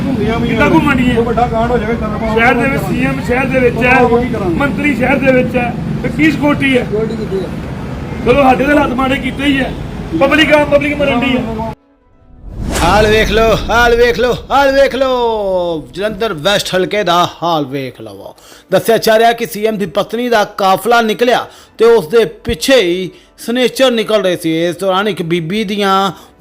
ਘੁੰਮਦੀਆਂ ਵੀ ਕਿੱਦਾਂ ਘੁੰਮਣੀਆਂ? ਉਹ ਵੱਡਾ ਕਾਂਡ ਹੋ ਜਾਵੇ ਤਰਪਾ ਸ਼ਹਿਰ ਦੇ ਵਿੱਚ ਸੀਐਮ ਸ਼ਹਿਰ ਦੇ ਵਿੱਚ ਹੈ? ਮੰਤਰੀ ਸ਼ਹਿਰ ਦੇ ਵਿੱਚ ਹੈ ਤੇ ਕੀ ਸਕੋਟੀ ਹੈ? ਚਲੋ ਸਾਡੇ ਦੇ ਹਾਲਾਤ ਮਾੜੇ ਕੀਤੇ ਹੀ ਹੈ। ਪਬਲਿਕ ਆ ਪਬਲਿਕ ਮਰਨ ਦੀ ਹੈ। ਹਾਲ ਵੇਖ ਲਓ ਹਾਲ ਵੇਖ ਲਓ ਹਾਲ ਵੇਖ ਲਓ। ਜਲੰਧਰ ਵੈਸਟ ਹਲਕੇ ਦਾ ਹਾਲ ਵੇਖ ਲਓ ਦੱਸਿਆ ਜਾ ਰਿਹਾ ਕਿ ਸੀਐਮ ਦੀ ਪਤਨੀ ਦਾ ਕਾਫਲਾ ਨਿਕਲਿਆ ਤੇ ਉਸ ਦੇ ਪਿੱਛੇ ਹੀ ਸਨੇਚਰ ਨਿਕਲ ਰਹੇ ਸੀ। ਇਸ ਦੌਰਾਨ ਇੱਕ ਬੀਬੀ ਦੀਆਂ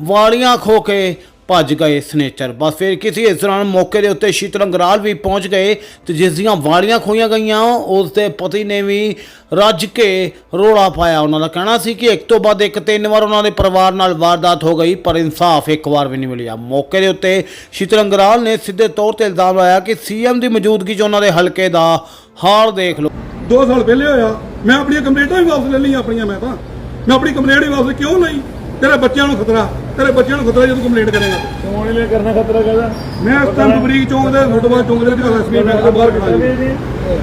ਵਾਲੀਆਂ ਖੋ ਕੇ ਭੱਜ ਗਏ ਸਨੇਚਰ। ਬਸ ਫਿਰ ਕਿਸੇ ਇਸ ਦੌਰਾਨ ਮੌਕੇ ਦੇ ਉੱਤੇ ਸ਼ੀਤਲ ਅੰਗਰਾਲ ਵੀ ਪਹੁੰਚ ਗਏ, ਤੇ ਜਿਸ ਦੀਆਂ ਵਾਲੀਆਂ ਖੋਈਆਂ ਗਈਆਂ, ਉਸ ਦੇ ਪਤੀ ਨੇ ਵੀ ਰੱਜ ਕੇ ਰੋਲਾ ਪਾਇਆ। ਉਹਨਾਂ ਦਾ ਕਹਿਣਾ ਸੀ ਕਿ ਇੱਕ ਤੋਂ ਬਾਅਦ ਇੱਕ ਤਿੰਨ ਵਾਰ ਉਹਨਾਂ ਦੇ ਪਰਿਵਾਰ ਨਾਲ ਵਾਰਦਾਤ ਹੋ ਗਈ, ਪਰ ਇਨਸਾਫ ਇੱਕ ਵਾਰ ਵੀ ਨਹੀਂ ਮਿਲਿਆ। ਮੌਕੇ ਦੇ ਉੱਤੇ ਸ਼ੀਤਲ ਅੰਗਰਾਲ ਨੇ ਸਿੱਧੇ ਤੌਰ ਤੇ ਇਲਜ਼ਾਮ ਲਾਇਆ ਕਿ ਸੀਐਮ ਦੀ ਮੌਜੂਦਗੀ 'ਚ ਉਹਨਾਂ ਦੇ ਹਲਕੇ ਦਾ ਹਾਲ ਦੇਖ ਲਓ। 2 ਸਾਲ ਪਹਿਲੇ ਹੋਇਆ ਮੈਂ ਆਪਣੀਆਂ ਕੰਪਲੇਂਟਾਂ ਵੀ ਵਾਪਸ ਲੈ ਲਈਆਂ ਆਪਣੀਆਂ, ਮੈਂ ਤਾਂ। ਮੈਂ ਆਪਣੀ ਕੰਪਲੇਂਟ ਵੀ ਵਾਪਸ, ਕਿਉਂ ਲਈ ਤੇਰੇ ਬੱਚਿਆਂ ਨੂੰ ਖਤਰਾ ਤੇਰੇ ਬੱਚਿਆਂ ਨੂੰ ਖਤਰਾ ਜਦੋਂ ਕੰਪਲੇਂਟ ਕਰੇਗਾ। ਕੌਣ ਲਈ ਕਰਨਾ ਖਤਰਾ ਕਰਦਾ ਮੈਂ ਇਸ ਟਾਈਮ ਬਰੀਕ ਚੌਂਕ ਦੇ ਫੁੱਟਬਾਲ ਚੌਂਕ ਦੇ ਵਿੱਚ ਐਸਪੀ ਬੈਂਕ ਦੇ ਬਾਹਰ ਖੜਾ ਜੀ।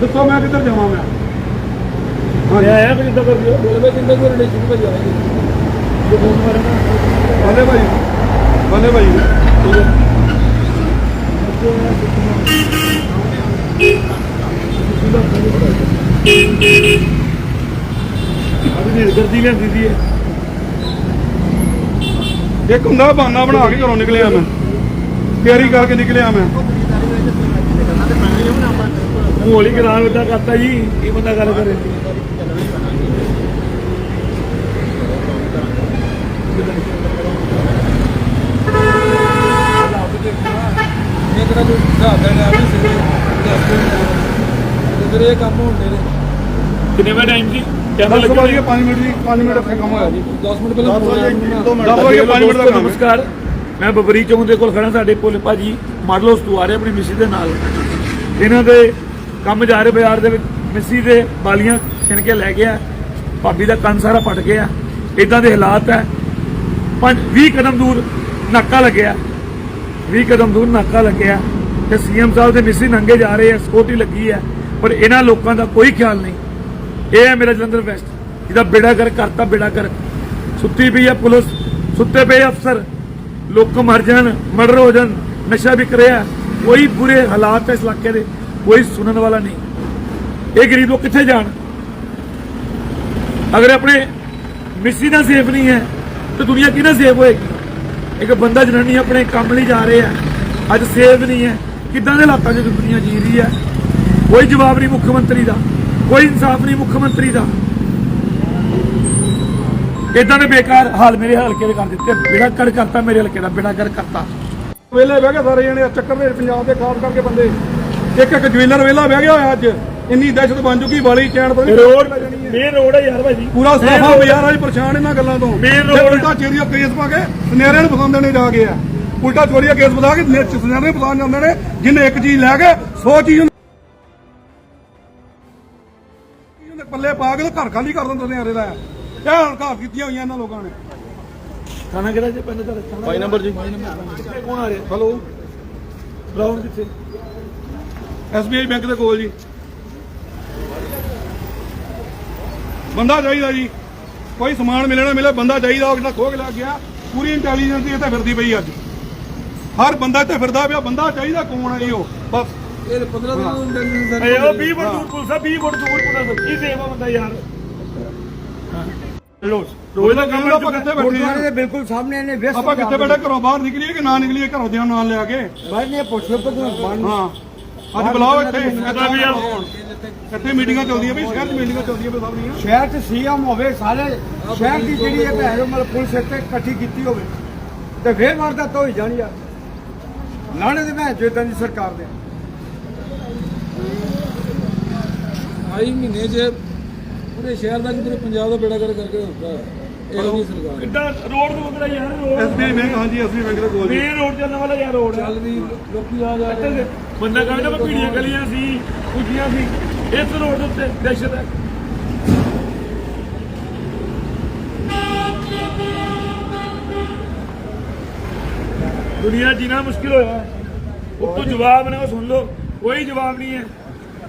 ਦੱਸੋ ਮੈਂ ਕਿੱਧਰ ਜਾਵਾਂ ਮੈਂ? ਮੈਂ ਆਇਆ ਵੀ ਕਿੱਦਾਂ ਕਰ ਦਿਓ ਬੋਲੇ ਕਿੰਨੇ ਕੋ ਰਿਲੇਸ਼ਨ ਭੇਜਿਆ ਜੋ ਫੋਨ ਮਾਰਨਾ ਬੱਲੇ ਭਾਈ ਬੱਲੇ ਭਾਈ। ਅਭੀ ਨਹੀਂ ਕਰਦੀ ਲੈਂਦੀ ਦੀ ਹੈ ਇੱਕ ਹੁੰਦਾ ਬਾਨਾ ਬਣਾ ਕੇ ਘਰੋਂ ਨਿਕਲਿਆ ਮੈਂ। ਤਿਆਰੀ ਕਰਕੇ ਨਿਕਲਿਆ ਮੈਂ। ਹੋਲੀ ਕਰਾਂ ਉਦਾਂ ਕਰਤਾ ਜੀ, ਇਹ ਬੰਦਾ ਗੱਲ ਕਰੇ। ਇਹ ਕਿਹੜਾ ਇਹ ਕੰਮ ਹੁੰਦੇ ਨੇ ਕਿੰਨੇ ਵਾ ਟਾਈਮ ਜੀ ਨਮਸਕਾਰ। ਮੈਂ ਬਬਰੀ ਚੌਂਕ ਦੇ ਕੋਲ ਖੜਾ ਸਾਡੇ ਭੋਲੇ ਭਾਜੀ ਮਾਡਲ ਤੋਂ ਆ ਰਹੇ ਆਪਣੀ ਮਿਸੀ ਦੇ ਨਾਲ। ਇਹਨਾਂ ਦੇ ਕੰਮ ਜਾ ਰਹੇ ਬਾਜ਼ਾਰ ਦੇ ਵਿੱਚ। ਮਿਸੀ ਦੇ ਬਾਲੀਆਂ ਛਿਣ ਕੇ ਲੈ ਗਿਆ। ਭਾਬੀ ਦਾ ਕੰਨ ਸਾਰਾ ਪਟ ਗਿਆ। ਇਦਾਂ ਦੇ ਹਾਲਾਤ ਹੈ। 20 ਕਦਮ ਦੂਰ ਨਾਕਾ ਲੱਗਿਆ। 20 ਕਦਮ ਦੂਰ ਨਾਕਾ ਲੱਗਿਆ। ਤੇ ਸੀਐਮ ਸਾਹਿਬ ਦੇ ਮਿਸੀ ਨੰਗੇ ਜਾ ਰਹੇ ਆ ਸਕੋਟੀ ਲੱਗੀ ਹੈ। ਪਰ ਇਹਨਾਂ ਲੋਕਾਂ ਦਾ ਕੋਈ ਖਿਆਲ ਨਹੀਂ। ਇਹ ਹੈ ਮੇਰਾ ਜਲੰਧਰ ਵੈਸਟ। ਜਿਹਦਾ ਬੇੜਾ ਕਰ, ਕਰਤਾ ਬੇੜਾ ਕਰ। ਸੁੱਤੀ ਪਈ ਹੈ ਪੁਲਿਸ, ਸੁੱਤੇ ਪਏ ਅਫਸਰ। ਲੋਕ ਮਰ ਜਾਣ ਮਰਡਰ ਹੋ ਜਾਣ, ਨਸ਼ਾ ਵਿਕ ਰਿਹਾ ਕੋਈ ਬੁਰੇ ਹਾਲਾਤ ਹੈ ਇਸ ਇਲਾਕੇ ਦੇ, ਕੋਈ ਸੁਣਨ ਵਾਲਾ ਨਹੀਂ। ਇਹ ਗਰੀਬ ਲੋਕ ਕਿੱਥੇ ਜਾਣ? ਅਗਰ ਆਪਣੇ ਮਿੱਸੀ ਨਾਲ ਸੇਫ ਨਹੀਂ ਹੈ, ਤਾਂ ਦੁਨੀਆ ਕਿਹਨਾਂ ਸੇਫ ਹੋਏਗੀ? ਇੱਕ ਬੰਦਾ ਜਨਾਨੀ ਆਪਣੇ ਕੰਮ ਲਈ ਜਾ ਰਹੇ ਆ ਅੱਜ ਸੇਫ ਨਹੀਂ ਹੈ। ਕਿੱਦਾਂ ਦੇ ਹਾਲਾਤਾਂ 'ਚ ਦੁਨੀਆ ਜੀ ਰਹੀ ਹੈ? ਕੋਈ ਜਵਾਬ ਨਹੀਂ ਮੁੱਖ ਮੰਤਰੀ ਦਾ। ਕੋਈ ਇਨਸਾਫ ਨਹੀਂ ਮੁੱਖ ਮੰਤਰੀ ਦਾ। ਇਦਾਂ ਦੇ ਬੇਕਾਰ ਹਾਲ ਮੇਰੇ ਹਲਕੇ ਦੇ ਕਰ ਦਿੱਤੇ। ਬੇੜਾ ਕਰ ਕਰਤਾ ਮੇਰੇ ਹਲਕੇ ਦਾ ਬੇੜਾ ਕਰ ਕਰਤਾ। ਵੇਲੇ ਬਹਿ ਗਏ ਸਾਰੇ ਜਣੇ ਚੱਕਰ ਦੇ ਪੰਜਾਬ ਦੇ ਖਾਸ ਕਰਕੇ ਬੰਦੇ। ਇੱਕ ਇੱਕ ਜਵੈਲਰ ਵੇਲਾ ਬਹਿ ਗਿਆ ਹੋਇਆ ਅੱਜ। ਇੰਨੀ ਦਹਿਸ਼ਤ ਬਣ ਚੁੱਕੀ ਵਾਲੀ ਚੈਨ ਰੋਡ ਹੈ। ਮੇਨ ਰੋਡ ਹੈ ਯਾਰ ਭਾਜੀ ਪੂਰਾ ਸਾਫਾ ਬਾਜ਼ਾਰ ਅੱਜ ਪਰੇਸ਼ਾਨ ਇਹਨਾਂ ਗੱਲਾਂ ਤੋਂ। ਤੇ road- ਉਲਟਾ ਚੇਰੀਆ ਕੇਸ ਪਾ ਕੇ ਸੁਨਿਆਰਿਆਂ ਨੂੰ ਫਸਾਉਂਦੇ ਨੇ ਜਾ ਕੇ। ਆ ਉਲਟਾ ਚੋਰੀਆ ਕੇਸ ਬਤਾ ਕੇ ਸੁਨਿਆਰੇ ਨੂੰ ਫਸਾਉਣ ਜਾਂਦੇ ਨੇ ਜਿਹਨੇ ਇੱਕ ਚੀਜ਼ ਲੈ ਕੇ 100 ਚੀਜ਼ ਪੱਲੇ ਪਾ ਕੇ ਤੇ ਘਰ ਖਾਲੀ ਕਰ ਦਿੰਦੇ ਸੁਨਿਆਰੇ ਦਾ ਇਹ ਹੁਣ ਘਰ ਕੀਤੀਆਂ ਹੋਈਆਂ ਇਹਨਾਂ ਲੋਕਾਂ ਨੇ। ਖਾਣਾ ਕਿਹੜਾ ਜੇ? ਪਿੰਡ ਦਾ ਖਾਣਾ ਬਾਈ ਨੰਬਰ ਜੀ। ਕਿੱਥੇ ਕੌਣ ਆ ਰਿਹਾ? ਹਲੋ। ਬਰਾਊਨ ਕਿੱਥੇ? ਐਸਬੀਆਈ ਬੈਂਕ ਦੇ ਕੋਲ ਜੀ। ਬੰਦਾ ਚਾਹੀਦਾ ਜੀ। ਕੋਈ ਸਮਾਨ ਮਿਲੇ ਨਾ ਮਿਲੇ ਬੰਦਾ ਚਾਹੀਦਾ ਉਹ ਜਿਹੜਾ ਖੋਹ ਕੇ ਲੱਗ ਗਿਆ ਪੂਰੀ ਇੰਟੈਲੀਜੈਂਸ ਇੱਥੇ ਫਿਰਦੀ ਪਈ ਅੱਜ। ਹਰ ਬੰਦਾ ਇੱਥੇ ਫਿਰਦਾ ਪਿਆ ਬੰਦਾ ਚਾਹੀਦਾ ਕੌਣ ਹੈ ਜੀ ਉਹ? ਬਸ। ਇਹ 15 ਦਿਨਾਂ ਨੂੰ ਟੈਨਸ਼ਨ ਸਰ। ਅਏ ਉਹ 20 ਫੁੱਟ ਦੂਰ ਪੁਲਿਸ ਆ 20 ਫੁੱਟ ਦੂਰ ਪੁਲਿਸ ਕੀ ਸੇਵਾ ਬੰਦਾ ਯਾਰ? ਰੋਜ਼ ਰੋਜ਼ ਦਾ ਕੰਮ ਆਪਾਂ ਕਿੱਥੇ ਬੈਠੇ ਗੁਰਦੁਆਰੇ ਦੇ ਆ ਬਿਲਕੁਲ ਸਾਹਮਣੇ ਨੇ ਵੇਸ ਆਪਾਂ ਕਿੱਥੇ ਬੈਠੇ ਘਰੋਂ ਬਾਹਰ ਨਿਕਲੀਏ ਕਿ ਨਾ ਨਿਕਲੀਏ? ਘਰੋਂ ਦੇ ਨਾਲ ਲਿਆ ਕੇ। ਬਾਈ ਨੇ ਪੁੱਛੋ ਭਗਵਾਨ ਹਾਂ। ਅੱਜ ਬੁਲਾਓ ਇੱਥੇ। ਪਤਾ ਵੀ ਆ। ਇੱਥੇ ਮੀਟਿੰਗਾਂ ਚੱਲਦੀਆਂ ਵੀ ਸ਼ਹਿਰ 'ਚ ਮੀਟਿੰਗਾਂ ਚੱਲਦੀਆਂ ਪਈ ਸਭ ਦੀਆਂ। ਸ਼ਹਿਰ 'ਚ ਸੀਐਮ ਹੋਵੇ ਸਾਰੇ ਸ਼ਹਿਰ ਦੀ ਜਿਹੜੀ ਇਹ ਭੈਣ ਮਤਲਬ ਪੁਲਿਸ ਇੱਥੇ ਇਕੱਠੀ ਕੀਤੀ ਹੋਵੇ ਤੇ ਫੇਰ ਵਾਰਦਾਤ ਹੋਈ ਜਾਣੀ ਆ। ਲਾਣੇ ਦੇ ਭੈਣ ਇਦਾਂ ਦੀ ਸਰਕਾਰ ਦੇ। ਆਈ ਮਹੀਨੇ 'ਚ ਪੂਰੇ ਸ਼ਹਿਰ ਦਾ ਕਿਤੇ ਪੰਜਾਬ ਦਾ ਬੇੜਾ ਕਰ ਕਰਕੇ ਹੁੰਦਾ ਇਹ ਨਹੀਂ ਸਰਕਾਰ। ਕਿੱਦਾਂ ਰੋਡ ਤੋਂ ਉਤਰਾ ਯਾਰ ਰੋਡ ਐਸਬੀਆਈ ਬੈਂਕ ਹਾਂਜੀ ਐਸਬੀਆਈ ਬੈਂਕ ਦੇ ਕੋਲ ਜੀ ਮੇਨ ਰੋਡ ਚੱਲਣ ਵਾਲਾ ਯਾਰ ਰੋਡ ਚੱਲ ਵੀ ਲੋਕੀ ਆ ਜਾ। ਬੰਦਾ ਕਹਿੰਦਾ ਮੈਂ ਪੀੜੀਆਂ ਗਲੀਆਂ ਸੀ ਕੁਝੀਆਂ ਸੀ। ਇਸ ਰੋਡ ਦੇ ਉੱਤੇ ਦਹਿਸ਼ਤ ਹੈ। ਦੁਨੀਆ ਜੀਣਾ ਮੁਸ਼ਕਿਲ ਹੋਇਆ। ਉੱਤੋਂ ਜਵਾਬ ਨੇ ਉਹ ਸੁਣ ਲਓ ਕੋਈ ਜਵਾਬ ਨਹੀਂ ਹੈ।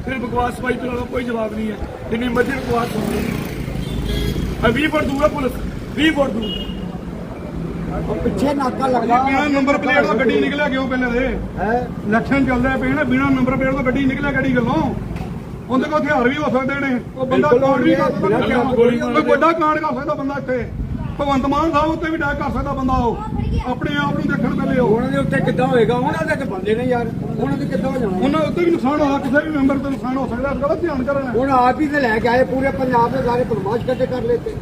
ਫਿਰ ਬਕਵਾਸ ਪਾਈ ਤੋਂ ਕੋਈ ਜਵਾਬ ਨਹੀਂ ਹੈ। ਜਿੰਨੀ ਮਰਜ਼ੀ ਬਕਵਾਸ ਲਓ। ਆ 20 ਫੁੱਟ ਦੂਰ ਹੈ ਪੁਲਿਸ 20 ਫੁੱਟ ਦੂਰ। ਪਿੱਛੇ ਨਾਕਾ ਲੱਗਦਾ ਬਿਨਾ ਨੰਬਰ ਪਲੇਟ ਤੋਂ ਗੱਡੀ ਨਿਕਲਿਆ ਕਿਉਂ ਪਹਿਲੇ ਦੇ? ਹੈ ਲੱਛਣ ਚੱਲਦੇ ਪਏ ਨੇ ਬਿਨਾ ਨੰਬਰ ਪਲੇਟ ਤੋਂ ਗੱਡੀ ਨਿਕਲਿਆ ਕਿਹੜੀ ਗੱਲੋਂ? ਉਹਦੇ ਕੋਲ ਹਥਿਆਰ ਵੀ ਹੋ ਸਕਦੇ ਨੇ। ਉਹ ਬੰਦਾ ਕਾਂਡ ਵੀ ਕਰ ਸਕਦਾ। ਕੋਈ ਵੱਡਾ ਕਾਂਡ ਕਰ ਸਕਦਾ ਬੰਦਾ ਇੱਥੇ। ਭਗਵੰਤ ਮਾਨ ਸਾਹਿਬ ਉੱਤੇ ਵੀ ਅਟੈਕ ਕਰ ਸਕਦਾ ਬੰਦਾ ਉਹ। ਆਪਣੇ ਆਪ ਨੂੰ ਦੇਖਣ ਪਹਿਲੇ ਉਹ। ਉਹਨਾਂ ਦੇ ਉੱਤੇ ਕਿੱਦਾਂ ਹੋਏਗਾ? ਉਹਨਾਂ ਦੇ ਤੇ ਬੰਦੇ ਨੇ ਯਾਰ ਉਹਨਾਂ ਦੇ ਕਿੱਦਾਂ ਹੋ ਜਾਣਾ? ਉਹਨਾਂ ਉੱਤੇ ਵੀ ਨੁਕਸਾਨ ਹੋਇਆ ਕਿਸੇ ਵੀ ਮੈਂਬਰ ਤੇ ਨੁਕਸਾਨ ਹੋ ਸਕਦਾ ਇਸ ਗੱਲ ਧਿਆਨ ਕਰਨਾ। ਹੁਣ ਆਪ ਹੀ ਤੇ ਲੈ ਕੇ ਆਏ ਪੂਰੇ ਪੰਜਾਬ ਦੇ ਸਾਰੇ ਬਦਮਾਸ਼ ਇਕੱਠੇ ਕਰ ਲੇਤੇ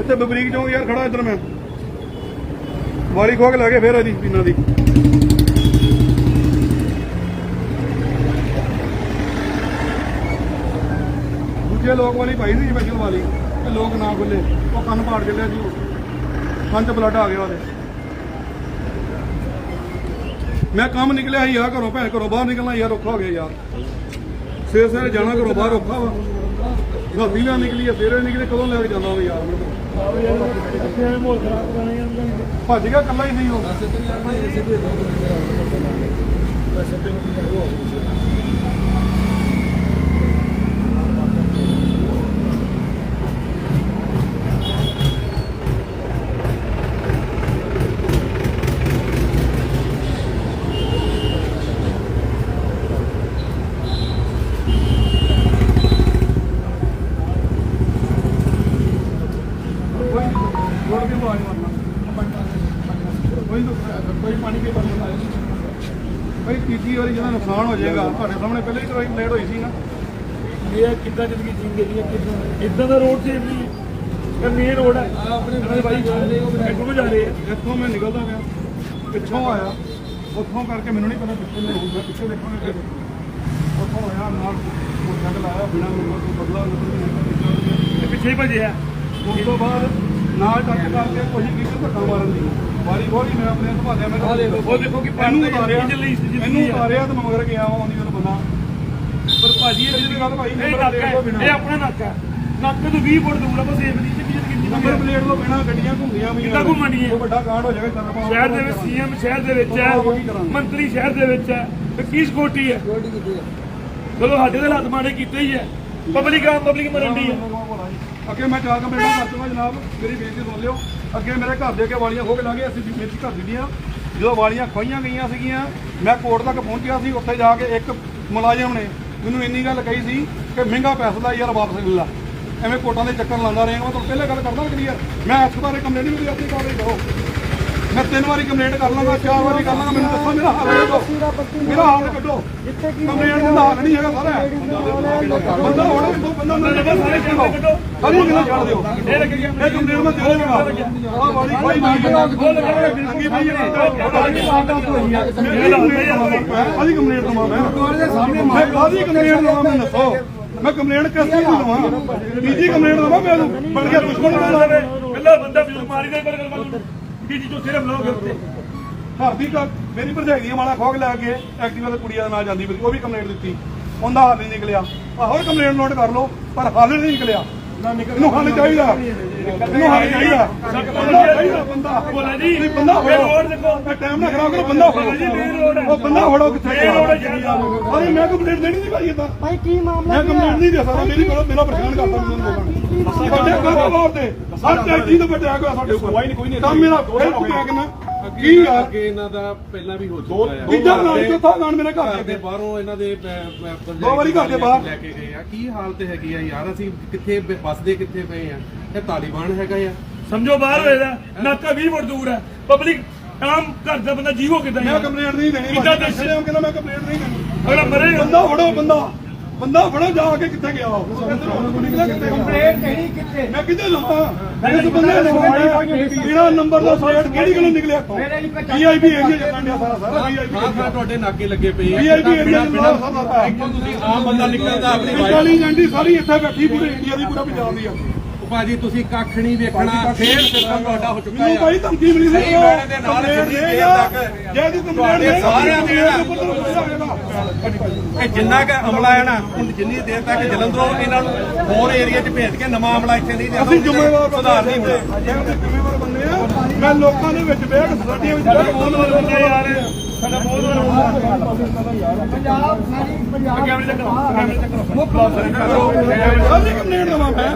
ਇੱਥੇ ਬਬਰੀਕ ਚੌਂਕ ਯਾਰ ਖੜਾ ਇੱਧਰ ਮੈਂ। ਵਾਰੀ ਖੋ ਕੇ ਲੈ ਕੇ ਫੇਰ ਇਹਦੀ ਪੀਨਾ ਦੀ। ਦੂਜੇ ਲੋਕ ਵਾਲੀ ਪਾਈ ਸੀ ਸਪੈਸ਼ਲ ਵਾਲੀ। ਤੇ ਲੋਕ ਨਾ ਖੁੱਲੇ, ਉਹ ਕੰਨ ਪਾੜ ਚੱਲਿਆ ਜੀ। ਕੰਨ 'ਚ ਬਲੱਡ ਆ ਗਿਆ ਉਹਦੇ। ਮੈਂ ਕੰਮ ਨਿਕਲਿਆ ਸੀ ਘਰੋਂ ਭੈਣ ਘਰੋਂ ਬਾਹਰ ਨਿਕਲਣਾ ਯਾਰ ਔਖਾ ਹੋ ਗਿਆ ਯਾਰ। ਸਵੇਰ ਸਵੇਰ ਜਾਣਾ ਘਰੋਂ ਬਾਹਰ ਔਖਾ ਵਾ। ਰਾਤੀ ਵੀ ਨਿਕਲੀ ਆ, ਸਵੇਰੇ ਨਿਕਲੇ, ਕਦੋਂ ਲੈ ਕੇ ਜਾਂਦਾ ਉਹ ਯਾਰ ਮੈਨੂੰ ਭੱਜ ਗਿਆ ਕੱਲਾ ਹੀ ਨਹੀਂ ਉਹ ਕੋਈ ਰੋਡ ਕੇ ਬਾਹਰ ਮਾਰਨਾ ਕੋਈ ਕੋਈ ਪਾਣੀ ਕੇ ਬਾਹਰ ਮਾਰਨਾ ਭਾਈ ਤੀਜੀ ਵਾਰੀ ਜਿਹਦਾ ਨੁਕਸਾਨ ਹੋ ਜਾਏਗਾ ਤੁਹਾਡੇ ਸਾਹਮਣੇ ਪਹਿਲੇ ਹੀ ਟਰਾਈ ਲੇਟ ਹੋਈ ਸੀ ਨਾ ਇਹ ਕਿੱਦਾਂ? ਇਦਾਂ ਦਾ ਰੋਡ ਸੇਫ ਨਹੀਂ ਹੈ। ਇਹ ਮੇਨ ਰੋਡ ਹੈ। ਆਪਣੇ ਬਾਈ ਇੱਥੋਂ ਜਾ ਰਹੇ ਆ। ਇੱਥੋਂ ਮੈਂ ਨਿਕਲਦਾ ਗਿਆ ਪਿੱਛੋਂ ਆਇਆ। ਉੱਥੋਂ ਕਰਕੇ ਮੈਨੂੰ ਨਹੀਂ ਪਤਾ ਪਿੱਛੇ ਨੂੰ ਹੋਊਗਾ। ਪਿੱਛੇ ਦੇਖਾਂਗੇ ਉੱਥੋਂ ਆਇਆ ਨਾਲ ਮੋਟਰਸਾਈਕਲ ਆਇਆ ਬਿਨਾਂ ਨੰਬਰ ਤੋਂ ਬਦਲਾ ਨਹੀਂ ਇਹ ਪਿੱਛੇ ਹੀ ਭਜਿਆ ਉਸ ਤੋਂ ਬਾਅਦ ਨਾਲ ਟੱਚ ਕਰਕੇ ਕੋਸ਼ਿਸ਼ ਕੀਤੀ ਧੱਕਾ ਮਾਰਨ ਦੀ ਵਾਰੀ ਵਾਰੀ ਮੈਂ ਆਪਣੇ ਸੰਭਾਲਿਆ ਮੈਂ ਉਹ ਦੇਖੋ ਉਹ ਕਿ ਪੰਨ ਉਤਾਰਿਆ ਹੈ ਉਤਾਰਿਆ ਤੇ ਮਗਰ ਗਿਆ ਉਹ ਆਉਂਦੀ ਮੈਨੂੰ ਬੰਦਾ ਭਾਜੀ ਇਹ ਇਹਦੀ ਗੱਲ ਭਾਈ ਇਹ ਨੰਬਰ ਨਾਕਾ ਪਲੇਟ ਹੈ ਤੋਂ ਬਿਨਾਂ। ਇਹ ਆਪਣਾ ਨਾਕਾ ਹੈ। ਨਾਕੇ ਤੋਂ 20 ਫੁੱਟ ਦੂਰ ਆ ਬਸ ਸੇਫ ਨਹੀਂ ਤੇ ਕਿਹਦੀ ਕਿੰਨੀ ਨੰਬਰ ਪਲੇਟ ਤੋਂ ਬਿਨਾਂ ਗੱਡੀਆਂ ਘੁੰਮਦੀਆਂ ਵੀ ਕਿੱਦਾਂ ਘੁੰਮਣੀਆਂ? ਉਹ ਵੱਡਾ ਕਾਂਡ ਹੋ ਜਾਏਗਾ ਚੱਲ ਸ਼ਹਿਰ ਦੇ ਵਿੱਚ ਸੀਐਮ ਸ਼ਹਿਰ ਦੇ ਵਿੱਚ ਹੈ ਮੰਤਰੀ ਸ਼ਹਿਰ ਦੇ ਵਿੱਚ ਹੈ ਤੇ ਕੀ ਸਕੋਟੀ ਹੈ? ਚਲੋ ਸਾਡੇ ਦੇ ਹਾਲਾਤ ਮਾੜੇ ਕੀਤੇ ਹੀ ਹੈ। ਪਬਲਿਕ ਆਮ ਪਬਲਿਕ ਮਰਨ ਦੀ ਹੈ। ਅੱਗੇ ਮੈਂ ਚਾਰ ਕੰਪਲੇਂਟਾਂ ਕਰ ਚੁੱਕਾ ਜਨਾਬ ਮੇਰੀ ਬੇਇੱਜ਼ਤੀ ਸੁਣ ਲਿਓ। ਅੱਗੇ ਮੇਰੇ ਘਰ ਦੇ ਅੱਗੇ ਵਾਲੀਆਂ ਖੋ ਕੇ ਲਾਂਗੇ ਅਸੀਂ ਮੇਰੀ ਘਰ ਦੀਆਂ ਜਦੋਂ ਵਾਲੀਆਂ ਖੋਈਆਂ ਗਈਆਂ ਸੀਗੀਆਂ ਮੈਂ ਕੋਰਟ ਤੱਕ ਪਹੁੰਚਿਆ ਸੀ ਉੱਥੇ ਜਾ ਕੇ ਇੱਕ ਮੁਲਾਜ਼ਮ ਨੇ ਮੈਨੂੰ ਇੰਨੀ ਗੱਲ ਕਹੀ ਸੀ ਕਿ ਮਹਿੰਗਾ ਪੈਸਾ ਯਾਰ ਵਾਪਸ ਲੈ ਲਾ। ਐਵੇਂ ਕੋਟਾਂ ਦੇ ਚੱਕਰ ਲਾਉਂਦਾ ਰਿਹਾ ਮੈਂ ਤੁਹਾਨੂੰ ਪਹਿਲਾਂ ਗੱਲ ਕਰਦਾ ਕਲੀਅਰ ਮੈਂ ਇਸ ਬਾਰੇ ਕੰਪਲੇਂਟ ਵੀ ਆਪਣੀ ਕਾਰਵਾਈ ਕਰੋ ਮੈਂ ਤਿੰਨ ਵਾਰੀ ਕੰਪਲੇਂਟ ਕਰ ਲਾਂਗਾ ਚਾਰ ਵਾਰੀ ਕਰ ਲਾਂਗਾ ਮੈਨੂੰ ਦੱਸੋ ਮੇਰਾ ਹਾਲ ਕੱਢੋ ਮੇਰਾ ਹਾਲ ਕੱਢੋ। ਕੰਪਲੇਂਟ ਦਾ ਹਾਲ ਨਹੀਂ ਹੈਗਾ ਸਾਰਾ। ਬੰਦਾ ਹੋਣਾ ਵੀ ਦੋ ਬੰਦਾ ਮੇਰੇ ਨਾਲ ਸਾਰੇ ਕੱਢੋ। ਸਾਰੀਆਂ ਗੱਲਾਂ ਛੱਡ ਦਿਓ। ਇਹ ਲੱਗ ਗਿਆ ਇਹ ਕੰਪਲੇਂਟ ਮੈਂ ਦੇ ਦੇਵਾਂਗਾ ਆਹ ਵਾਲੀ ਕੋਈ ਨਹੀਂ ਅੰਗੀ ਭਾਈ ਆਦੀ ਕੰਪਲੇਂਟ ਦਵਾਂ ਮੈਂ ਦੇ ਸਾਹਮਣੇ ਮੈਂ ਕਾਦੀ ਕੰਪਲੇਂਟ ਦਵਾਂ ਮੈਨੂੰ ਦੱਸੋ। ਮੈਂ ਕੰਪਲੇਂਟ ਕਿਸ ਚੀਜ਼ ਦਵਾਂ ਤੀਜੀ ਕੰਪਲੇਂਟ ਦਵਾਂ ਮੈਨੂੰ ਬਣ ਗਿਆ ਦੁਸ਼ਮਣ ਬਣ ਜਾਵੇ ਬੰਦਾ ਬਿਲ ਮਾਰੀ ਦੇ ਪਰ ਗੱਲ ਕੀ ਜੀ ਜੋ ਸਿਰੇ ਬਲੋਗੇ ਉੱਤੇ ਘਰ ਦੀ ਗੱਲ ਮੇਰੀ ਭਰਜਾਈ ਵਾਲਾ ਖੋਗ ਲੈ ਕੇ ਐਕਟਿਵਾ ਤੇ ਕੁੜੀਆਂ ਦੇ ਨਾਲ ਜਾਂਦੀ ਵੀ ਉਹ ਵੀ ਕੰਪਲੇਂਟ ਦਿੱਤੀ। ਉਹਦਾ ਹੱਲ ਨਹੀਂ ਨਿਕਲਿਆ। ਆਹੋ ਕੰਪਲੇਂਟ ਨੋਟ ਕਰ ਲਓ ਪਰ ਹੱਲ ਨਹੀਂ ਨਿਕਲਿਆ। ਇਹਨੂੰ ਹੱਲ ਚਾਹੀਦਾ। ਇਹਨੂੰ ਹੱਲ ਚਾਹੀਦਾ ਬੰਦਾ ਚਾਹੀਦਾ ਬੰਦਾ। ਬੋਲਾ ਜੀ ਨਹੀਂ ਬੰਦਾ ਫੜੋ। ਰੋਡ ਦੇਖੋ ਮੈਂ ਟਾਈਮ ਨਾ ਖਰਾਬ ਕਰੋ ਬੰਦਾ ਫੜੋ। ਜੀ ਮੇਨ ਰੋਡ ਹੈ। ਉਹ ਬੰਦਾ ਫੜੋ ਕਿੱਥੇ ਜੀ। ਅਰੇ ਮੈਂ ਕੰਪਲੇਂਟ ਦੇਣੀ ਨਹੀਂ ਭਾਈ ਇਦਾਂ। ਭਾਈ ਕੀ ਮਾਮਲਾ ਮੈਂ ਕੰਪਲੇਂਟ ਨਹੀਂ ਦੇ ਸਕਦਾ ਮੇਰੀ ਕੋਲ ਮੇਰਾ ਪਰੇਸ਼ਾਨ ਕਰਦਾ ਮੈਨੂੰ ਲੋਕਾਂ ਨੇ। ਵੱਡੇ ਕਾਰੋਬਾਰ ਤੇ ਹਰ ਟੈਕਸੀ ਤੋਂ ਵੱਡੇ ਆ ਗਿਆ ਸਾਡੇ ਉੱਪਰ ਕੋਈ ਨਹੀਂ ਕੋਈ ਨਹੀਂ ਕੰਮ ਮੇਰਾ ਤੂੰ ਮੈਂ ਕਹਿੰਦਾ ਕੀ ਯਾਰ ਅੱਗੇ ਇਹਨਾਂ ਦਾ ਪਹਿਲਾਂ ਵੀ ਹੋ ਚੁੱਕਾ ਹੈ ਤੀਜਾ ਨਾਲ ਚੌਥਾ ਗਾਣ ਮੇਰੇ ਘਰ ਦੇ ਬਾਹਰੋਂ ਇਹਨਾਂ ਦੇ ਦੋ ਵਾਰੀ ਘਰ ਦੇ ਬਾਹਰ। ਲੈ ਕੇ ਗਏ ਆ। ਕੀ ਹਾਲਤ ਹੈਗੀ ਆ ਯਾਰ? ਅਸੀਂ ਕਿੱਥੇ ਬ- ਵੱਸਦੇ ਕਿੱਥੇ ਪਏ ਆ? ਇਹ ਤਾਲੀਬਾਨ ਹੈਗਾ ਆ। ਸਮਝੋ ਬਾਹਰ ਹੋਏਦਾ ਨਾਕਾ 20 ਫੁੱਟ ਦੂਰ ਹੈ ਪਬਲਿਕ ਆਮ ਘਰ ਦਾ ਬੰਦਾ ਜੀਵੋ ਕਿਦਾਂ ਮੈਂ ਕੰਪਲੇਂਟ ਨਹੀਂ ਦੇਣੀ ਕਿੱਦਾਂ ਕਹਿੰਦਾ ਮੈਂ ਕੰਪਲੇਂਟ ਨਹੀਂ ਦੇਣੀ ਅਗਲਾ ਮਰੇ ਬੰਦਾ ਫੜੋ ਬੰਦਾ। ਬੰਦਾ ਫੜੋ ਜਾ ਕੇ ਕਿੱਥੇ ਗਿਆ ਉਹ ਹੁਣ ਨਿਕਲਿਆ ਕਿੱਥੇ ਕੰਪਲੇਂਟ ਨਹੀਂ ਕਿੱਥੇ? ਮੈਂ ਕਿੱਥੇ ਲਾਵਾਂ ਇਸ ਬੰਦੇ ਨੇ ਬਿਨਾ ਨੰਬਰ ਦਾ ਸਾਈਡ ਕਿਹੜੀ ਗੱਲੋਂ ਨਿਕਲਿਆ ਵੀਆਈਪੀ ਏਰੀਆ ਚੱਲਣ ਡਿਆ ਸਾਰਾ ਸਾਰਾ ਵੀਆਈਪੀ ਹਾਂ ਤੁਹਾਡੇ ਨਾਕੇ ਲੱਗੇ ਪਏ ਆ। ਵੀਆਈਪੀ ਏਰੀਆ ਸਾਰਾ ਸਾਰਾ। ਇੱਥੋਂ ਤੁਸੀਂ ਆਮ ਬੰਦਾ ਨਿਕਲਦਾ ਆਪਣੀ ਜਾਂਦੀ ਸਾਰੀ ਇੱਥੇ ਬੈਠੀ ਪੂਰੇ ਇੰਡੀਆ ਦੀ ਪੂਰਾ ਪੰਜਾਬ ਦੀ ਆ। ਭਾਜੀ ਤੁਸੀਂ ਕੱਖ ਨਹੀਂ ਵੇਖਣਾ ਫੇਰ ਸਿਸਟਮ ਤੁਹਾਡਾ ਹੋ ਚੁੱਕਾ ਆ। ਭਾਈ ਧਮਕੀ ਮਿਲੀ ਸੀ। ਮੈਨੇ ਦੇ ਨਾਲ ਜਿੰਨੀ ਦੇ ਦੇਰ ਤੱਕ ਜੇ ਤੂੰ ਕੰਪਲੇਂਟ ਦੇ ਸਾਰਿਆਂ ਦੇ ਇਹ ਜਿੰਨਾ ਕ ਅਮਲਾ ਹੈ ਨਾ ਜਿੰਨੀ ਦੇਰ ਤੱਕ ਜਲੰਧਰੋਂ ਇਹਨਾਂ ਨੂੰ ਹੋਰ ਏਰੀਆ 'ਚ ਭੇਜ ਕੇ ਨਵਾਂ ਅਮਲਾ ਇੱਥੇ ਨਹੀਂ ਲਿਆਉਂਦਾ ਅਸੀਂ ਜ਼ਿੰਮੇਵਾਰ ਸੁਧਾਰ ਨਹੀਂ ਹੋਣਾ। ਜੇ ਅਸੀਂ ਜ਼ਿੰਮੇਵਾਰ ਬੰਦੇ ਆ ਮੈਂ ਲੋਕਾਂ ਦੇ ਵਿੱਚ ਬਹਿ ਕੇ ਸੋਸਾਇਟੀਆਂ ਵਿੱਚ ਬਹਿ ਕੇ ਬਹੁਤ ਵਾਰ ਬੰਦਾ ਯਾਰ। ਸਾਡਾ ਬਹੁਤ ਵਾਰ ਪੰਜਾਬ ਸਾਰੀ ਪੰਜਾਬ ਕੈਮਰੇ ਚੱਕਰ ਕੈਮਰੇ ਚੱਕਰ ਕਾਹਦੀ ਕੰਪਲੇਂਟ ਦਵਾਂ ਮੈਂ।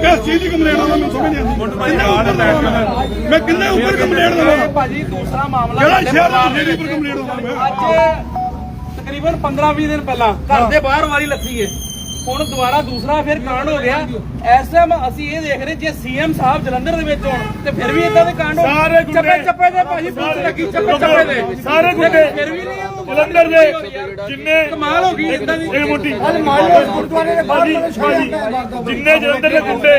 ਕਿਸ ਚੀਜ਼ ਦੀ ਕੰਪਲੇਂਟ ਦਵਾਂ ਮੈਨੂੰ ਸਮਝ ਨਹੀਂ ਆਉਂਦੀ। ਕਿੰਨੇ ਉੱਪਰ ਦਵਾਂ ਮੈਂ? ਮੈਂ ਕਿੰਨੇ ਉੱਪਰ ਕੰਪਲੇਂਟ ਦਵਾਂ ਭਾਜੀ ਦੂਸਰਾ ਮਾਮਲਾ ਕਿਹੜਾ ਸਾਡੇ ਸ਼ਹਿਰ ਦਾ ਪਰਿਵਾਰ ਜਿਹਦੇ ਉੱਪਰ ਕੰਪਲੇਂਟ ਦਵਾਂ ਮੈਂ। ਅੱਜ ਤਕਰੀਬਨ 15-20 ਦਿਨ ਪਹਿਲਾਂ ਘਰ ਦੇ ਬਾਹਰ ਵਾਰੀ ਲੱਗੀ ਏ। ਹੁਣ ਦੁਬਾਰਾ ਦੂਸਰਾ ਫਿਰ ਕਾਂਡ ਹੋ ਗਿਆ। ਇਸ ਟਾਈਮ ਅਸੀਂ ਇਹ ਦੇਖ ਰਹੇ ਜੇ ਸੀਐਮ ਸਾਹਿਬ ਜਲੰਧਰ ਦੇ ਵਿੱਚ ਹੋਣ ਤੇ ਫਿਰ ਵੀ ਇਦਾਂ ਦੇ ਕਾਂਡ ਹੋਣ ਸਾਰੇ ਗੁੰਡੇ। ਚੱਪੇ ਚੱਪੇ ਦੇ ਭਾਜੀ ਪੁਲਿਸ ਲੱਗੀ ਚੱਪੇ ਚੱਪੇ ਦੇ। ਸਾਰੇ ਗੁੰਡੇ। ਫਿਰ ਵੀ ਨਹੀਂ ਉਹ ਜਲੰਧਰ ਦੇ ਜਿੰਨੇ ਕਮਾਲ ਹੋ ਗਈ ਇਦਾਂ ਦੀ। ਇਹ ਮੋਟੀ ਗੁਰਦੁਆਰੇ ਦੇ ਬਾਜੀ ਬਾਜੀ ਜਿੰਨੇ ਜਲੰਧਰ ਦੇ ਗੁੰਡੇ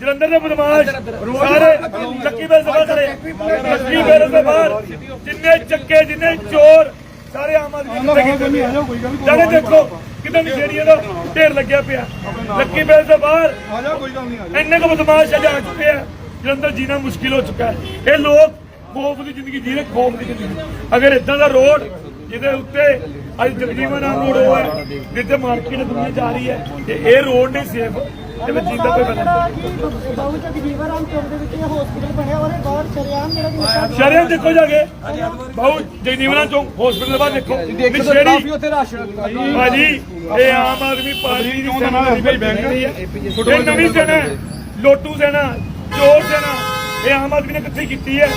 ਜਲੰਧਰ ਦੇ ਬਦਮਾਸ਼ ਸਾਰੇ ਲੱਕੀ ਬੈਲ ਸਭਾ ਕਰੇ ਲੱਕੀ ਬੈਲ ਦੇ ਬਾਹਰ। ਜਿੰਨੇ ਚੱਕੇ ਜਿੰਨੇ ਚੋਰ ਸਾਰੇ ਆਮ ਆਦਮੀ ਦੇ ਦੇਖੋ। ਕਿਦਾਂ ਨਸ਼ੇੜੀਆਂ ਦਾ ਢੇਰ ਲੱਗਿਆ ਪਿਆ। ਲੱਕੀ ਬੈਲ ਦੇ ਬਾਹਰ ਆ ਜਾ ਕੋਈ ਗੱਲ ਨਹੀਂ ਆ ਜਾ। ਇੰਨੇ ਕੁ ਬਦਮਾਸ਼ ਆ ਚੁੱਕੇ ਆ ਜਲੰਧਰ ਜੀਣਾ ਮੁਸ਼ਕਿਲ ਹੋ ਚੁੱਕਾ ਹੈ। ਇਹ ਲੋਕ ਖੋਫ ਦੀ ਜ਼ਿੰਦਗੀ ਜੀ ਰਹੇ ਖੋਫ ਦੀ ਜ਼ਿੰਦਗੀ। ਅਗਰ ਇਦਾਂ ਦਾ ਰੋਡ ਜਿਹਦੇ ਉੱਤੇ ਅੱਜ ਜਗਜੀਵਨ ਰਾਮ ਰੋਡ ਹੋਇਆ ਜਿੱਥੇ ਮਾਰਕੀਟ ਦੁਨੀਆ ਜਾ ਰਹੀ ਹੈ ਤੇ ਇਹ ਰੋਡ ਨਹੀਂ ਸੇਫ ਤੇ ਵਿੱਚ ਜਿੰਦਾ ਕੋਈ ਬੰਦਾ ਬਾਬੂ ਚੱਕ ਜੀਵਰਾਮ ਚੌਕ ਦੇ ਵਿੱਚ ਇਹ ਹਸਪੀਟਲ ਬਣਿਆ ਉਹਦੇ ਬਾਹਰ ਸ਼ਰਿਆਮ ਜਿਹੜਾ ਕਿ ਨਸ਼ਾ ਸ਼ਰਿਆਂ ਦੇਖੋ ਜਾ ਕੇ। ਬਹੁ ਜਗਜੀਵਨ ਚੌਂਕ ਹਸਪੀਟਲ ਦੇ ਬਾਹਰ ਦੇਖੋ। ਨਸ਼ੇੜੀ ਉੱਥੇ ਰਾਸ਼ਨ ਭਾਜੀ ਇਹ ਆਮ ਆਦਮੀ ਪਾਰਟੀ ਦੀ ਹੈ ਭਾਈ ਬੈਂਕ ਇਹ ਨਵੀਂ ਸੈਨਾ ਹੈ, ਲੋਟੂ ਸੈਨਾ ਚੋਰ ਸੈਨਾ। ਇਹ ਆਮ ਆਦਮੀ ਨੇ ਕਿੱਥੇ ਕੀਤੀ ਹੈ।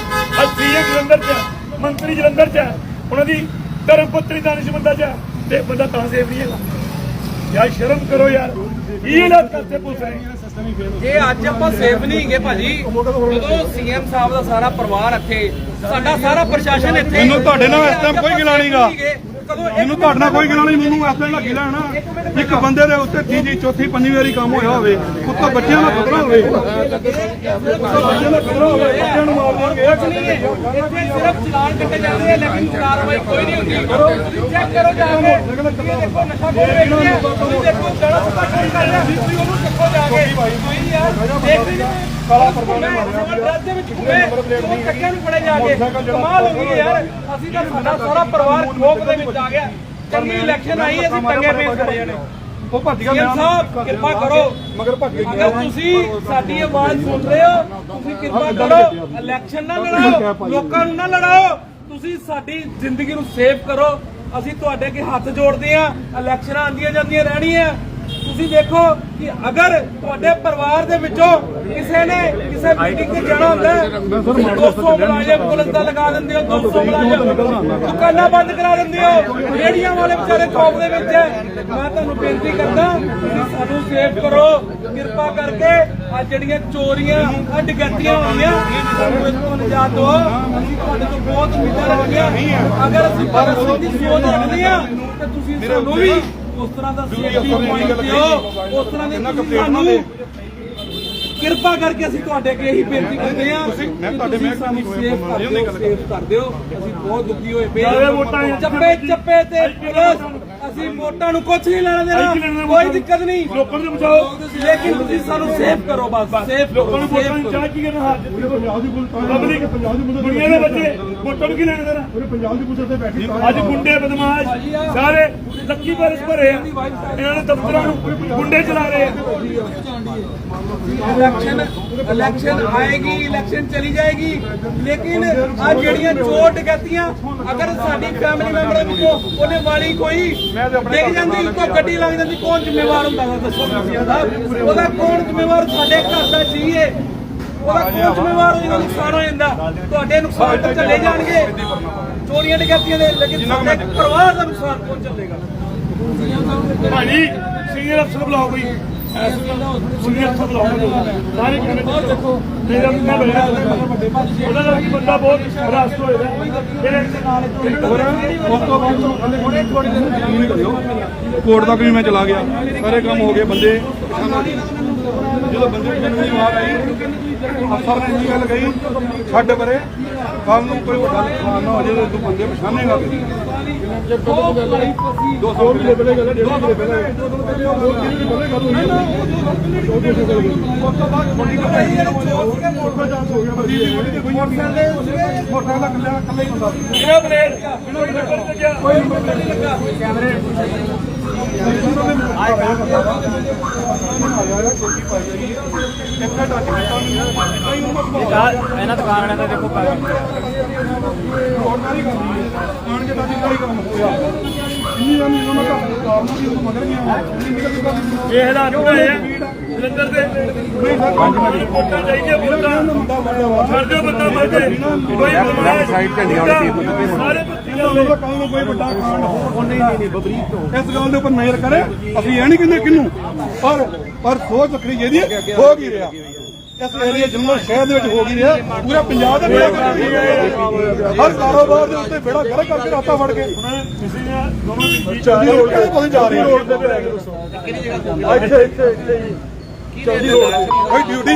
ਅੱਜ ਸੀਐਮ ਜਲੰਧਰ ਚ ਮੰਤਰੀ ਜਲੰਧਰ ਚ ਹੈ, ਉਹਨਾਂ ਦੀ ਧਰਮ ਪਤਨੀ ਦਾਨਿਸ਼ਮੰਦਾ ਚ ਹੈ, ਤੇ ਬੰਦਾ ਤਾਂ ਸੇਫ ਨਹੀਂ ਹੈਗਾ। ਯਾਰ ਸ਼ਰਮ ਕਰੋ ਯਾਰ। ਪੁੱਛ ਰਹੇ ਅੱਜ ਆਪਾਂ ਸੇਫ ਨਹੀਂ ਹੈਗੇ ਭਾਜੀ ਜਦੋਂ ਸੀਐਮ ਸਾਹਿਬ ਦਾ ਸਾਰਾ ਪਰਿਵਾਰ ਇੱਥੇ ਸਾਡਾ ਸਾਰਾ ਪ੍ਰਸ਼ਾਸਨ ਇੱਥੇ ਮੈਨੂੰ ਤੁਹਾਡੇ ਨਾਲ ਇਸ time ਕੋਈ ਗਿਲਾ ਨਹੀਂਗਾ। ਮੈਨੂੰ ਤੁਹਾਡੇ ਨਾਲ ਕੋਈ ਗੱਲ ਨਹੀਂ ਮੈਨੂੰ ਇਸ ਤਰ੍ਹਾਂ ਲੱਗੀ ਲੈਣਾ ਇੱਕ ਬੰਦੇ ਦੇ ਉੱਤੇ ਤੀਜੀ ਚੌਥੀ ਪੰਜਵੀਂ ਵਾਰੀ ਕੰਮ ਹੋਇਆ ਹੋਵੇ ਉੱਤੋਂ ਬੱਚਿਆਂ ਦਾ ਖਤਰਾ ਹੋਵੇ। ਉੱਤੋਂ ਬੱਚਿਆਂ ਦਾ ਖਤਰਾ ਹੋਵੇ ਬੱਚਿਆਂ ਨੂੰ ਮਾਰ ਦੇਣਗੇ। ਕੁਝ ਨਹੀਂ ਹੈ ਇੱਥੇ ਸਿਰਫ ਚਲਾਨ ਕੱਟੇ ਜਾਂਦੇ ਆ ਲੇਕਿਨ ਕਾਰਵਾਈ ਕੋਈ ਨਹੀਂ ਹੁੰਦੀ। ਤੁਸੀਂ ਚੈੱਕ ਕਰੋ ਜਾ ਕੇ। ਇਹ ਦੇਖੋ ਨਸ਼ਾ ਖੋਰ ਵੇਚਦੇ ਆ। ਤੁਸੀਂ ਦੇਖੋ ਗਲਾ ਸੁੱਤਾ ਚੋਰੀ ਕਰ ਰਿਹਾ ਤੁਸੀਂ ਉਹਨੂੰ ਚੱਕੋ ਜਾ ਕੇ। ਕੋਈ ਯਾਰ ਦੇਖ ਨਹੀਂ। ਕਾਲਾ ਪਰਵਾਨੇ ਮਾਰਿਆ ਦੇ ਵਿੱਚ ਘੁੰਮੇ ਉਹ ਚੱਕਿਆਂ ਨੂੰ ਫੜੇ ਜਾ ਕੇ। ਕਮਾਲ ਹੋ ਗਈ ਯਾਰ। ਅਸੀਂ ਤਾਂ ਸਾਡਾ ਸਾਰਾ ਪਰਿਵਾਰ ਖੋਪ ਦੇ ਵਿੱਚ ਆ ਗਿਆ। ਚੰਗੀ ਇਲੈਕਸ਼ਨ ਆਈ ਅਸੀਂ ਟੰਗੇ ਪੇਸ਼ ਕਰੇ ਨੇ ਉਹ ਭੱਜ ਗਿਆ ਸੀਐਮ ਸਾਹਿਬ ਕਿਰਪਾ ਕਰੋ। ਮਗਰ ਭੱਜ ਗਿਆ ਅਗਰ ਤੁਸੀਂ ਸਾਡੀ ਆਵਾਜ਼ ਸੁਣ ਰਹੇ ਹੋ ਤੁਸੀਂ ਕਿਰਪਾ ਕਰੋ। ਇਲੈਕਸ਼ਨ ਨਾ ਲੜਾਓ ਲੋਕਾਂ ਨੂੰ ਨਾ ਲੜਾਓ। ਤੁਸੀਂ ਸਾਡੀ ਜ਼ਿੰਦਗੀ ਨੂੰ ਸੇਵ ਕਰੋ। ਅਸੀਂ ਤੁਹਾਡੇ ਅੱਗੇ ਹੱਥ ਜੋੜਦੇ ਆ ਇਲੈਕਸ਼ਨਾਂ ਆਂਦੀਆਂ ਜਾਂਦੀਆਂ ਰਹਿਣੀਆਂ। ਤੁਸੀਂ ਦੇਖੋ ਕਿ ਅਗਰ ਤੁਹਾਡੇ ਪਰਿਵਾਰ ਦੇ ਵਿੱਚੋਂ ਕਿਸੇ ਨੇ ਕਿਸੇ ਮੀਟਿੰਗ ਤੇ ਜਾਣਾ ਹੁੰਦਾ ਹੈ, ਤੁਸੀਂ 200 ਮੁਲਾਜ਼ਮ ਪੁਲਿਸ ਦਾ ਲਗਾ ਦਿੰਦੇ ਹੋ 200 ਮੁਲਾਜ਼ਮ। ਦੁਕਾਨਾਂ ਬੰਦ ਕਰਾ ਦਿੰਦੇ ਹੋ। ਰੇੜੀਆਂ ਵਾਲੇ ਵਿਚਾਰੇ ਖੌਫ ਦੇ ਵਿੱਚ ਹੈ। ਮੈਂ ਤੁਹਾਨੂੰ ਬੇਨਤੀ ਕਰਦਾ ਤੁਸੀਂ ਸਾਨੂੰ ਸੇਵ ਕਰੋ। ਕਿਰਪਾ ਕਰਕੇ ਆ ਜਿਹੜੀਆਂ ਚੋਰੀਆਂ ਆ ਡਕੈਤੀਆਂ ਹੋਈਆਂ ਸਾਨੂੰ ਇਸ ਤੋਂ ਨਿਜਾਤ ਦਿਓ। ਅਸੀਂ ਤੁਹਾਡੇ ਤੋਂ ਬਹੁਤ ਉਮੀਦਾਂ ਰੱਖੀਆਂ ਅਗਰ ਅਸੀਂ ਸਿੰਘ ਦੀ ਸੋਚ ਰੱਖਦੇ ਆ ਤੇ ਤੁਸੀਂ ਸਾਨੂੰ ਵੀ ਉਸ ਤਰ੍ਹਾਂ ਦਾ ਸੇਫਟੀ ਪੁਆਇੰਟ ਦਿਓ ਉਸ ਤਰ੍ਹਾਂ ਦੇ ਸਾਨੂੰ ਕਿਰਪਾ ਕਰਕੇ ਅਸੀਂ ਤੁਹਾਡੇ ਅੱਗੇ ਇਹੀ ਬੇਨਤੀ ਕਰਦੇ ਆ ਮੈਂ ਤੁਹਾਡੇ ਮੈਂ ਸਾਨੂੰ ਸੇਫ ਕਰ ਦਿਓ ਸੇਫ ਕਰ ਦਿਓ। ਅਸੀਂ ਬਹੁਤ ਦੁਖੀ ਹੋਏ ਪਏ ਹਾਂ। ਚੱਪੇ ਚੱਪੇ ਤੇ ਪੁਲਿਸ ਅਸੀਂ ਵੋਟਾਂ ਨੂੰ ਕੁਝ ਨਹੀਂ ਲੈਣਾ ਦੇਣਾ। ਕੋਈ? ਦਿੱਕਤ ਨਹੀਂ। ਲੋਕਾਂ ਨੂੰ ਬਚਾਓ। ਲੇਕਿਨ ਤੁਸੀਂ ਸਾਨੂੰ ਸੇਫ ਕਰੋ ਬਸ ਸੇਫ ਲੋਕਾਂ ਨੂੰ ਵੋਟਾਂ ਨੂੰ ਚਾਹ ਕੀ ਕਰਨਾ ਹੱਥ ਪਬਲਿਕ ਦੁਨੀਆ ਦੇ ਬੱਚੇ ਵੋਟਾਂ ਨੂੰ ਕੀ ਲੈਣਾ ਦੇਣਾ? ਪੰਜਾਬ ਦੀ ਪੁਲਿਸ ਤੇ ਬੈਠੀ ਅੱਜ ਗੁੰਡੇ ਬਦਮਾਸ਼ ਸਾਰੇ ਲੱਕੀ ਬਰਸ ਭਰੇ ਆ। ਇਹਨਾਂ ਨੇ ਦਫ਼ਤਰਾਂ ਨੂੰ ਗੁੰਡੇ ਚਲਾ ਰਹੇ ਆ। ਇਲੈਕਸ਼ਨ ਇਲੈਕਸ਼ਨ ਆਏਗੀ ਇਲੈਕਸ਼ਨ ਚਲੀ ਜਾਏਗੀ। ਲੇਕਿਨ ਆ ਜਿਹੜੀਆਂ ਚੋਰ ਡਕੈਤੀਆਂ ਅਗਰ ਸਾਡੀ ਫੈਮਿਲੀ ਮੈਂਬਰ ਵਿੱਚੋਂ ਉਹਨੇ ਵਾਲੀ ਕੋਈ ਡਿੱਗ ਜਾਂਦੀ ਉੱਤੋਂ ਗੱਡੀ ਲੱਗ ਜਾਂਦੀ ਕੌਣ ਜ਼ਿੰਮੇਵਾਰ ਹੁੰਦਾ ਵਾ? ਦੱਸੋ ਤੁਸੀਂ ਸਾਹਿਬ ਉਹਦਾ ਕੌਣ ਜ਼ਿੰਮੇਵਾਰ ਸਾਡੇ ਘਰ ਦਾ ਜੀ ਹੈ ਉਹਦਾ ਕੌਣ ਜ਼ਿੰਮੇਵਾਰ ਹੋ ਜਦੋਂ ਨੁਕਸਾਨ ਹੋ ਜਾਂਦਾ। ਤੁਹਾਡੇ ਨੁਕਸਾਨ ਤਾਂ ਚਲੇ ਜਾਣਗੇ। ਚੋਰੀਆਂ ਡਕੈਤੀਆਂ ਦੇ ਲੇਕਿਨ ਸਾਡੇ ਪਰਿਵਾਰ ਦਾ ਨੁਕਸਾਨ ਕੌਣ ਚੱਲੇਗਾ? ਭਾਜੀ ਸੀਨੀਅਰ ਅਫਸਰ ਬੁਲਾਓ ਕੋਈ। ਸਾਰੇ ਕਿਵੇਂ ਦੇਖੋ ਮੇਰਾ ਮੁੰਡਾ ਬੈਠਾ ਉਹਦਾ ਦਾ ਵੀ ਬੰਦਾ ਬਹੁਤ ਰਾਸਤ ਹੋਏਗਾ ਇਹਦੇ ਨਾਲ ਉਸ ਤੋਂ ਬਾਅਦ ਹੁਣੇ ਥੋੜੀ ਦਿਨ ਯਕੀਨ ਕਰਿਓ ਕੋਰਟ ਤੱਕ ਵੀ ਮੈਂ ਚਲਾ ਗਿਆ। ਸਾਰੇ ਕੰਮ ਹੋ ਗਏ, ਬੰਦੇ ਜਦੋਂ ਬੰਦੇ ਦੀ ਜਨਮੀ ਵਾਰ ਆਈ, ਅਫਸਰ ਨੇ ਇੰਨੀ ਗੱਲ ਕਹੀ, ਛੱਡ ਪਰੇ ਕੱਲ ਨੂੰ ਕੋਈ ਵੱਡਾ ਨੁਕਸਾਨ ਨਾ ਹੋ ਜਾਏ ਤੂੰ ਬੰਦੇ ਪਛਾਣੇਗਾ ਵੀ 200 ਕਿਲੇ ਪਹਿਲੇ ਗੱਲ 150 ਕਿਲੇ ਪਹਿਲੇ ਦੋ ਕਿਲੇ ਦੀ ਪਹਿਲੇ ਗੱਲ ਹੋਈ ਉਸ ਤੋਂ ਬਾਅਦ ਬੜੀ ਗੱਲ ਆਈ ਮੋਟਰ ਚਾਂਸ ਹੋ ਗਿਆ ਮੋਟਰਸਾਈਕਲ ਦੇ ਮੋਟਰਸਾਈਕਲ ਦਾ ਕੱਲਾ ਕੱਲਾ ਹੀ ਹੁੰਦਾ ਸੀ। ਇਹਨਾਂ ਬਲੇਡ? ਕੋਈ ਨਹੀਂ ਲੱਗਾ ਇਹਨਾਂ ਦੁਕਾਨਾਂ ਦਾ ਦੇਖੋ ਰੋਡਕਾਰੀ ਕਰਨੀ ਦਾ ਮੈਨੂੰ ਜਲੰਧਰ ਦੇ। ਚਾਹੀਦੀਆਂ ਬੰਦਾ ਸਾਈਡ ਸਾਰੇ ਕੱਲ ਨੂੰ ਕੋਈ ਵੱਡਾ ਕਾਂਡ ਹੋ ਨਹੀਂ ਨਹੀਂ ਤੋਂ। ਇਸ ਗੱਲ ਦੇ ਉੱਪਰ ਨਜ਼ਰ ਕਰੇ। ਅਸੀਂ ਇਹ ਨਹੀਂ ਕਹਿੰਦੇ ਕਿੰਨੂੰ ਪਰ ਪਰ ਸੋਚ ਰੱਖਣੀ ਚਾਹੀਦੀ ਹੈ। ਹੋ ਕੀ ਰਿਹਾ? ਇਸ ਏਰੀਆ ਜੰਮੂ ਸ਼ਹਿਰ ਦੇ ਵਿੱਚ ਹੋ ਕੀ ਰਿਹਾ? ਪੂਰਾ ਪੰਜਾਬ ਦਾ ਬੇੜਾ ਕਰ ਹਰ ਕਾਰੋਬਾਰ ਦੇ ਉੱਤੇ ਬੇੜਾ ਗਰ ਕਰਕੇ ਰਾਤਾ ਫੜ ਕੇ। ਕਿਸੇ ਨੇ ਦੋਨੋਂ ਵੀ ਚੱਲਦੀ ਰੋਡ ਕਿਹੜੇ ਪਾਸੇ ਜਾ ਰਹੇ ਰੋਡ ਦੇ ਤੇ ਲੈ ਕੇ ਇੱਥੇ ਇੱਥੇ ਇੱਥੇ ਚੱਲਦੀ ਰੋਡ ਕੋਈ ਡਿਊਟੀ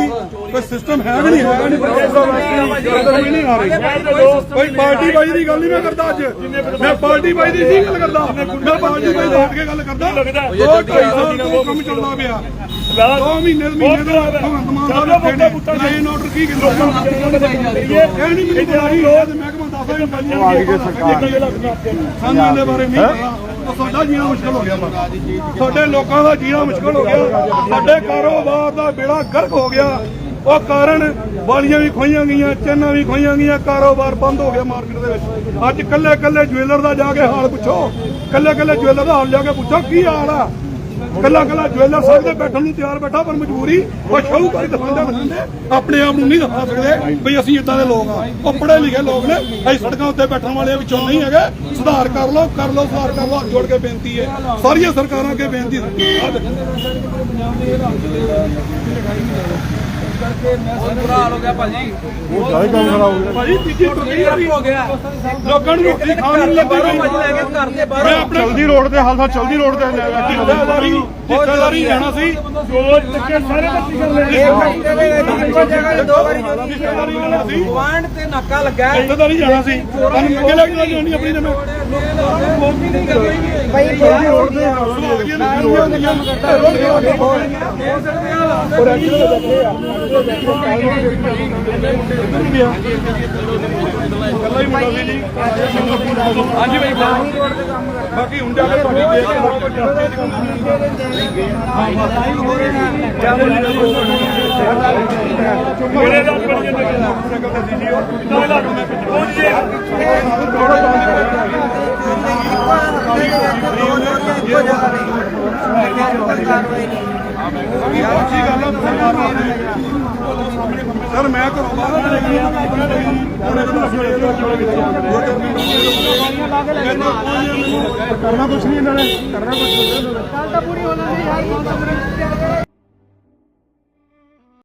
ਕੋਈ ਸਿਸਟਮ ਹੈ ਕਿ ਨਹੀਂ ਹੈਗਾ ਨਹੀਂ ਨਹੀਂ ਆ ਰਹੀ। ਕੋਈ ਪਾਰਟੀ ਬਾਜੀ ਦੀ ਗੱਲ ਨਹੀਂ ਮੈਂ ਕਰਦਾ ਅੱਜ। ਮੈਂ ਪਾਰਟੀ ਬਾਜੀ ਦੀ ਨਹੀਂ ਗੱਲ ਕਰਦਾ। ਮੈਂ ਪਾਰਟੀ ਬਾਜੀ ਦੇਖ ਕੇ ਗੱਲ ਕਰਦਾ। ਦੋ ਢਾਈ ਸਾਲ ਤੋਂ ਕੰਮ ਚੱਲਦਾ ਪਿਆ। ਦੋ ਮਹੀਨੇ ਦੇ ਮਹੀਨੇ ਦਾ ਭਗਵੰਤ ਮਾਨ ਸਾਹਿਬ ਨੇ। ਕਹਿੰਦੇ ਲਾਈਨ ਆਰਡਰ ਕੀ ਕਹਿੰਦੇ ਇਹ ਨਹੀਂ ਮੈਨੂੰ ਪਤਾ ਨਹੀਂ ਉਹ ਤੇ ਮਹਿਕਮਾ ਦੱਸਦਾ ਵੀ ਪੰਜਾਂ ਆ ਗਈ ਸਰਕਾਰ ਸਾਨੂੰ ਇਹਦੇ ਬਾਰੇ ਨਹੀਂ ਪਤਾ। ਸਾਡਾ ਜੀਣਾ ਮੁਸ਼ਕਲ ਹੋ ਗਿਆ ਬਸ ਸਾਡੇ ਲੋਕਾਂ ਦਾ ਜੀਣਾ ਮੁਸ਼ਕਲ ਹੋ ਗਿਆ। ਸਾਡੇ ਕਾਰੋਬਾਰ ਦਾ ਬੇੜਾ ਗਰਕ ਹੋ ਗਿਆ। ਉਹ ਕਾਰਨ ਵਾਲੀਆਂ ਵੀ ਖੋਈਆਂ ਗਈਆਂ, ਚੈਨਾਂ ਵੀ ਖੋਈਆਂ ਗਈਆਂ, ਕਾਰੋਬਾਰ ਬੰਦ ਹੋ ਗਿਆ ਮਾਰਕੀਟ ਦੇ ਵਿੱਚ। ਅੱਜ ਕੱਲੇ ਕੱਲੇ ਜੁਐਲਰ ਦਾ ਜਾ ਕੇ ਹਾਲ ਪੁੱਛੋ। ਕੱਲੇ ਕੱਲੇ ਜੁਐਲਰ ਦਾ ਹਾਲ ਜਾ ਕੇ ਪੁੱਛੋ, ਕੀ ਹਾਲ ਆ? ਕੱਲਾ ਕੱਲਾ ਜੁਐਲਰ ਸਾਹਿਬ ਦੇ ਬੈਠਣ ਨੂੰ ਤਿਆਰ ਬੈਠਾ, ਪਰ ਮਜਬੂਰੀ, ਉਹ ਸ਼ਾਹੂਕਾਰੀ ਦਿਖਾਉਂਦੇ ਦਿਖਾਉਂਦੇ ਆਪਣੇ ਆਪ ਨੂੰ ਨਹੀਂ ਦਿਖਾ ਸਕਦੇ ਵੀ ਅਸੀਂ ਇਦਾਂ ਦੇ ਲੋਕ ਆ। ਉਹ ਪੜ੍ਹੇ ਲਿਖੇ ਲੋਕ ਨੇ, ਅਸੀਂ ਸੜਕਾਂ ਉੱਤੇ ਬੈਠਣ ਵਾਲੇ ਵਿੱਚੋਂ ਨਹੀਂ ਹੈਗੇ। ਸੁਧਾਰ ਕਰ ਲਓ ਕਰ ਲਓ, ਸੁਧਾਰ ਕਰ ਲਓ, ਹੱਥ ਜੋੜ ਕੇ ਬੇਨਤੀ ਹੈ। ਸਾਰੀਆਂ ਸਰਕਾਰਾਂ ਅੱਗੇ ਬੇਨਤੀ ਆਹ ਦੇਖੋ। ਬੁਰਾ ਹਾਲ ਹੋ ਗਿਆ ਭਾਜੀ ਭਾਜੀ ਤੀਜੀ ਟੁੱਟੀ ਆ ਹੋ ਗਿਆ ਲੋਕਾਂ ਨੂੰ ਰੋਟੀ ਖਾਣ ਨੂੰ ਲੱਗੀ ਬਾਹਰੋਂ ਭਾਜੀ ਲੈ ਕੇ ਘਰ ਦੇ ਮੈਂ ਬਾਹਰੋਂ ਆਪਣੇ ਚਲਦੀ ਰੋਡ ਤੇ ਹਾਲਸਾ ਚਲਦੀ ਰੋਡ ਤੇ ਲੈ ਗਿਆ ਠੇਕੇਦਾਰੀ ਠੇਕੇਦਾਰੀ ਜਾਣਾ ਸੀ ਜੋ ਟੱਕੇ ਸਾਰੇ ਬੱਤੀ ਕਰ ਲੈਣੇ ਇੱਕ ਘੰਟੇ ਦੇ ਵਿੱਚ ਜਗ੍ਹਾ ਦੋ ਵਾਰੀ ਠੇਕੇਦਾਰੀ ਜਾਣਾ ਸੀ ਪੁਆਇੰਟ ਤੇ ਨਾਕਾ ਲੱਗਾ ਹੈ ਠੇਕੇਦਾਰੀ ਜਾਣਾ ਸੀ ਤੁਹਾਨੂੰ ਅੱਗੇ ਲੱਗ ਜਾਣੀ ਆਪਣੀ ਤੇ ਮੈਂ ਭਾਈ ਚਲਦੀ ਰੋਡ ਸੁਹਾਗੀਆਂ ਨੇ ਰੋਡ ਰੋਡ ਔਰ ਐਕਚੁਅਲੀ ਬੈਠੇ ਆ। ਹੀ ਹਾਂਜੀ ਭਾਈ ਬਾਕੀ ਹੁਣ ਜਾ ਕੇ ਤੁਹਾਡੀ ਦੇਖ ਕੇ ਬਹੁਤ ਵੱਡਾ ਮੇਰੇ ਦਾ ਬਣ ਜਾਂਦੇ ਕਿੰਨਾ ਲੱਗ ਮੈਂ ਪਹੁੰਚ ਜੇ ਅੱਛੀ ਗੱਲ ਆ ਸਰਕਾਰ ਸਰ ਮੈਂ ਘਰੋਂ ਬਾਹਰ ਨਹੀਂ ਗਿਆ ਕਰਨਾ ਕੁਛ ਨਹੀਂ ਇਹਨਾਂ ਨੇ, ਕਰਨਾ ਕੁਛ ਨਹੀਂ ਗੱਲ ਤਾਂ ਪੂਰੀ ਹੋਣਾ ਨਹੀਂ ਯਾਰ